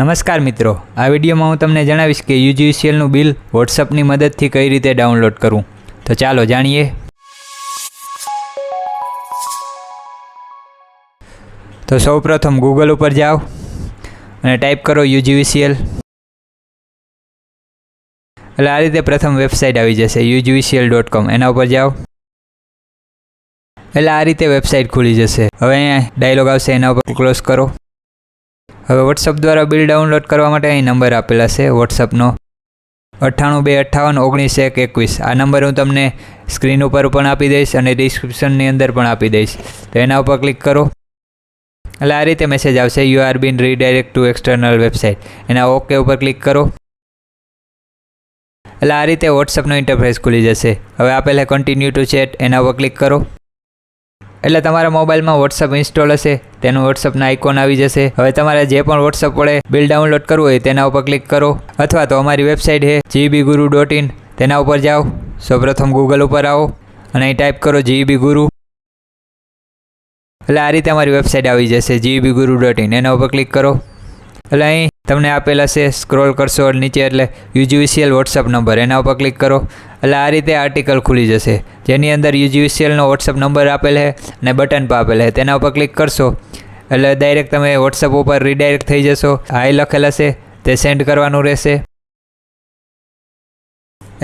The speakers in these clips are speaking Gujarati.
નમસ્કાર મિત્રો, આ વિડીયોમાં હું તમને જણાવીશ કે યુજીસીએલનું બિલ વોટ્સઅપની મદદથી કઈ રીતે ડાઉનલોડ કરવું. તો ચાલો જાણીએ. તો સૌપ્રથમ ગૂગલ ઉપર જાઓ અને ટાઈપ કરો યુજીવીસીએલ એટલે આ રીતે પ્રથમ વેબસાઇટ આવી જશે યુજીવીસીએલ ડોટ કોમ. એના ઉપર જાઓ. એટલે આ રીતે વેબસાઇટ ખુલી જશે. હવે ડાયલોગ આવશે, એના ઉપર ક્લોઝ કરો. હવે વોટ્સઅપ દ્વારા બિલ ડાઉનલોડ કરવા માટે અહીં નંબર આપેલા છે વોટ્સઅપનો અઠ્ઠાણું બે અઠ્ઠાવન ઓગણીસ એક એકવીસ. આ નંબર હું તમને સ્ક્રીન ઉપર પણ આપી દઈશ અને ડિસ્ક્રિપ્શનની અંદર પણ આપી દઈશ. તો એના ઉપર ક્લિક કરો. એટલે આ રીતે મેસેજ આવશે. You are been redirect to external website એના ઓકે ઉપર ક્લિક કરો. એટલે આ રીતે વોટ્સઅપનો ઇન્ટરફેસ ખુલી જશે. હવે આપેલા કન્ટિન્યુ ટુ ચેટ એના ઉપર ક્લિક કરો. એટલે તમારા મોબાઈલમાં વોટ્સઅપ ઇન્સ્ટોલ હશે, તેનું વોટ્સઅપના આઇકોન આવી જશે. હવે તમારે જે પણ વોટ્સઅપ વડે બિલ ડાઉનલોડ કરવું હોય તેના ઉપર ક્લિક કરો. અથવા તો અમારી વેબસાઇટ છે જીબી ગુરુ ડોટ ઇન તેના ઉપર જાઓ. સૌપ્રથમ ગૂગલ ઉપર આવો અને અહીં ટાઈપ કરો જીબી ગુરુ એટલે આ રીતે અમારી વેબસાઇટ આવી જશે જીબી ગુરુ ડોટ ઇન એના ઉપર ક્લિક કરો. એટલે અહીં તમને આપેલા છે સ્ક્રોલ કરશો નીચે એટલે યુજીવીસીએલ વોટ્સઅપ નંબર એના ઉપર ક્લિક કરો. એટલે આ રીતે આર્ટિકલ ખુલી જશે. જેની અંદર યુજીવીસીએલનો વોટ્સઅપ નંબર આપેલ છે અને બટન પણ આપેલ છે તેના ઉપર ક્લિક કરશો. એટલે ડાયરેક્ટ તમે વોટ્સઅપ ઉપર રીડાયરેક્ટ થઈ જશો. હાઈ લખેલ હશે તે સેન્ડ કરવાનું રહેશે.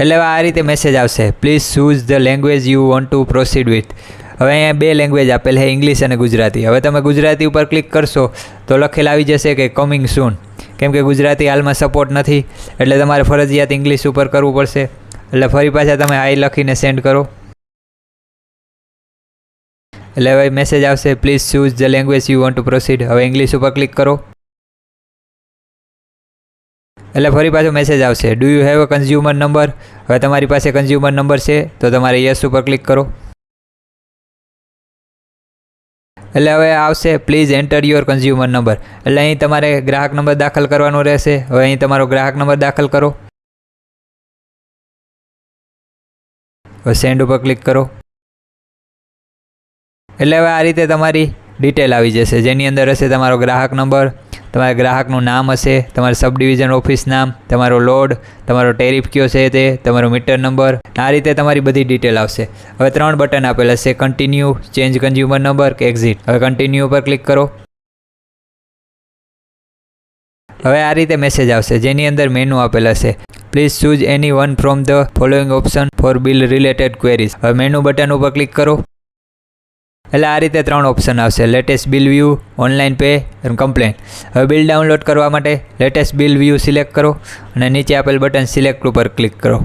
એટલે આ રીતે મેસેજ આવશે. Please choose the language you want to proceed with હવે અહીંયા બે લેંગ્વેજ આપેલ છે ઇંગ્લિશ અને ગુજરાતી. હવે તમે ગુજરાતી ઉપર ક્લિક કરશો તો લખેલ આવી જશે કે કમિંગ સૂન કેમ કે ગુજરાતી હાલમાં સપોર્ટ નથી, એટલે તમારે ફરજિયાત ઇંગ્લિશ ઉપર કરવું પડશે. એટલે ફરી પાછા તમે આઈ લખીને સેન્ડ કરો. એટલે હવે મેસેજ આવશે please choose the language you want to proceed હવે ઇંગ્લિશ ઉપર ક્લિક કરો. એટલે ફરી પાછો મેસેજ આવશે do you have a consumer number હવે તમારી પાસે કન્ઝ્યુમર નંબર છે, તો તમારે યસ ઉપર ક્લિક કરો. એટલે હવે આવશે. Please enter your consumer number એટલે અહીં તમારે ગ્રાહક નંબર દાખલ કરવાનો રહેશે. હવે અહીં તમારો ગ્રાહક નંબર દાખલ કરો. સેન્ડ ઉપર ક્લિક કરો. એટલે હવે આ રીતે તમારી ડિટેલ આવી જશે. જેની અંદર હશે તમારો ગ્રાહક નંબર તમારા ગ્રાહકનું નામ હશે, તમારું સબ ડિવિઝન ઓફિસ નામ, તમારો લોડ તમારો ટેરિફ કયો છે તે, તમારો મીટર નંબર આ રીતે તમારી બધી ડિટેલ આવશે. હવે ત્રણ બટન આપેલા છે કન્ટિન્યુ ચેન્જ કન્ઝ્યુમર નંબર કે એક્ઝિટ હવે કન્ટિન્યુ પર ક્લિક કરો. હવે આ રીતે મેસેજ આવશે, જેની અંદર મેનુ આપેલા છે. Please choose any one from the following option for bill related queries હવે મેનુ બટન ઉપર ક્લિક કરો. એટલે આ રીતે ત્રણ ઓપ્શન આવશે. Latest bill view online pay અને કમ્પ્લેન હવે બિલ ડાઉનલોડ કરવા માટે લેટેસ્ટ બિલ વ્યૂ સિલેક્ટ કરો અને નીચે આપેલ બટન સિલેક્ટ ઉપર ક્લિક કરો.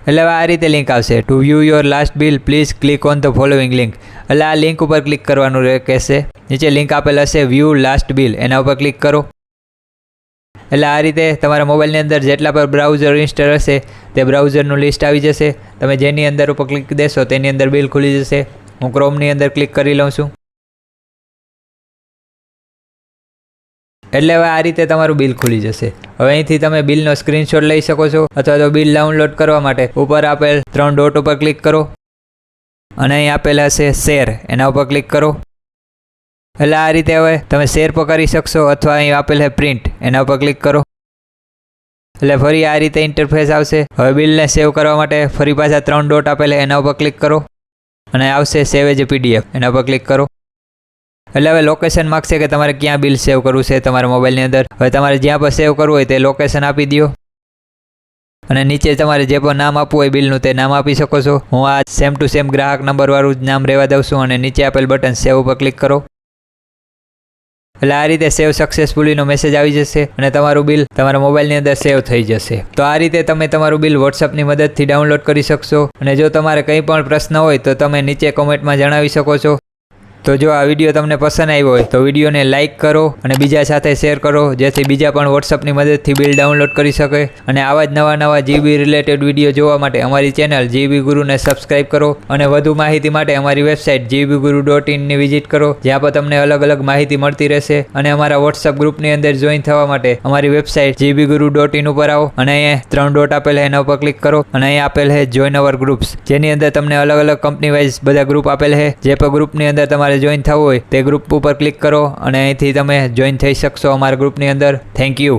એટલે આ રીતે લિંક આવશે. To view your last bill please click on the following link એટલે આ લિંક ઉપર ક્લિક કરવાનું કહેશે નીચે લિંક આપેલ હશે વ્યૂ લાસ્ટ બિલ એના ઉપર ક્લિક કરો. એટલે આ રીતે તમારા મોબાઈલની અંદર જેટલા પર બ્રાઉઝર ઇન્સ્ટોલ હશે, તે બ્રાઉઝરનું લિસ્ટ આવી જશે. તમે જેની અંદર ઉપર ક્લિક દેશો, તેની અંદર બિલ ખુલી જશે. હું ક્રોમની અંદર ક્લિક કરી લઉં છું. એટલે હવે આ રીતે તમારું બિલ ખુલી જશે. હવે અહીંથી તમે બિલનો સ્ક્રીનશોટ લઈ શકો છો, અથવા તો બિલ ડાઉનલોડ કરવા માટે. ઉપર આપેલ ત્રણ ડોટ ઉપર ક્લિક કરો. અને અહીં આપેલા છે શેર એના ઉપર ક્લિક કરો. એટલે આ રીતે હવે તમે શેર પણ કરી શકશો અથવા અહીં આપેલ છે પ્રિન્ટ એના ઉપર ક્લિક કરો. એટલે ફરી આ રીતે ઇન્ટરફેસ આવશે. હવે બિલને સેવ કરવા માટે ફરી પાછા ત્રણ ડોટ આપેલા એના ઉપર ક્લિક કરો. અને આવશે સેવ એજ પીડીએફ એના ઉપર ક્લિક કરો. એટલે હવે લોકેશન માગશે કે તમારે ક્યાં બિલ સેવ કરવું છે તમારા મોબાઈલની અંદર. હવે તમારે જ્યાં પણ સેવ કરવું હોય તે લોકેશન આપી દો અને નીચે તમારે જે પણ નામ આપવું હોય બિલનું તે નામ આપી શકો છો. હું આ સેમ ટુ સેમ ગ્રાહક નંબરવાળું જ નામ રહેવા દઉં છું અને નીચે આપેલ બટન સેવ ઉપર ક્લિક કરો. એટલે આ રીતે સેવ સક્સેસફુલીનો મેસેજ આવી જશે અને તમારું બિલ તમારા મોબાઈલની અંદર સેવ થઈ જશે. તો આ રીતે તમે તમારું બિલ વોટ્સઅપની મદદથી ડાઉનલોડ કરી શકશો અને જો તમારે કંઈ પણ પ્રશ્ન હોય તો તમે નીચે કોમેન્ટમાં જણાવી શકો છો. તો જો આ વીડિયો તમને પસંદ આવ્યો હોય તો વિડીયોને લાઇક કરો અને બીજા સાથે શેર કરો, જેથી બીજા પણ વોટ્સઅપની મદદથી બિલ ડાઉનલોડ કરી શકે. અને આવા જ નવા નવા જીબી રિલેટેડ વીડિયો જોવા માટે અમારી ચેનલ જીબી ગુરુને સબસ્ક્રાઇબ કરો અને વધુ માહિતી માટે અમારી વેબસાઇટ જીબી ગુરુ ડોટ ઇનની વિઝિટ કરો, જ્યાં પર તમને અલગ અલગ માહિતી મળતી રહેશે. અને અમારા વોટ્સઅપ ગ્રુપની અંદર જોઈન થવા માટે અમારી website GB guru dot in ઉપર આવો. અને અહીંયા ત્રણ ડોટ આપેલ છે એના ઉપર ક્લિક કરો. અને અહીંયા આપેલ છે જોઈન અવર ગ્રુપ્સ, જેની અંદર તમને અલગ અલગ કંપની વાઇઝ બધા ગ્રુપ આપેલ છે જે પણ ગ્રુપની અંદર તમારે જોઈન થવું હોય, તે ગ્રુપ ઉપર ક્લિક કરો અને અહીંથી તમે જોઈન થઈ શકશો અમારા ગ્રુપની અંદર. Thank you